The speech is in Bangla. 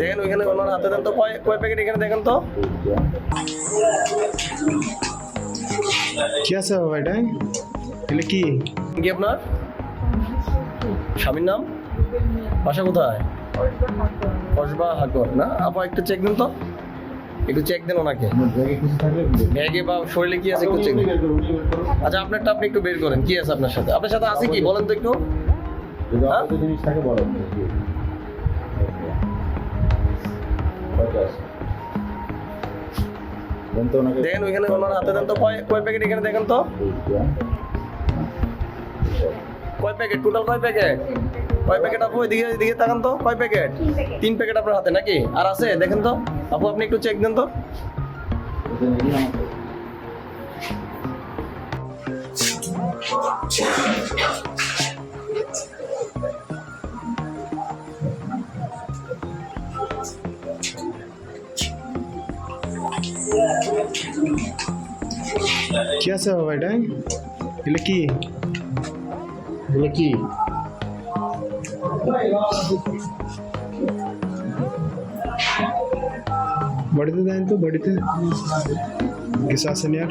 দেখেন ওইখানে ওনার হাতে দেন তো। কয় কয় প্যাকেট এখানে দেখেন তো? কি আছে বাবা এটা? এগুলো কি? কি আপনার? স্বামীর নাম? বাসা কোথায়? কসবা হাকর না? আপা একটু চেক দিন তো। একটু চেক দেন ওনাকে। ব্যাগে বা শরীরে কি আছে একটু চেক দিন। আচ্ছা আপনারটা আপনি একটু বের করেন। কি আছে আপনার সাথে? আপনার সাথে আছে কি? বলেন তো একটু। হ্যাঁ? জিনিসটাকে বলো দেখেন ওইখানে ওনার হাতে দেন তো কয় কয় প্যাকেট এখানে দেখেন তো? কয় প্যাকেট টোটাল কয় প্যাকেট কয় প্যাকেট আপু? এদিকে এদিকে তাকান তো। কয় প্যাকেট তিন প্যাকেট আপনার হাতে নাকি? আর আছে? দেখেন তো। আপু আপনি একটু চেক দেন তো। কি আছে বাবা এটা এগুলো কি এগুলো কি বডিতে দেন তো বডিতে কিছু আছে নি আর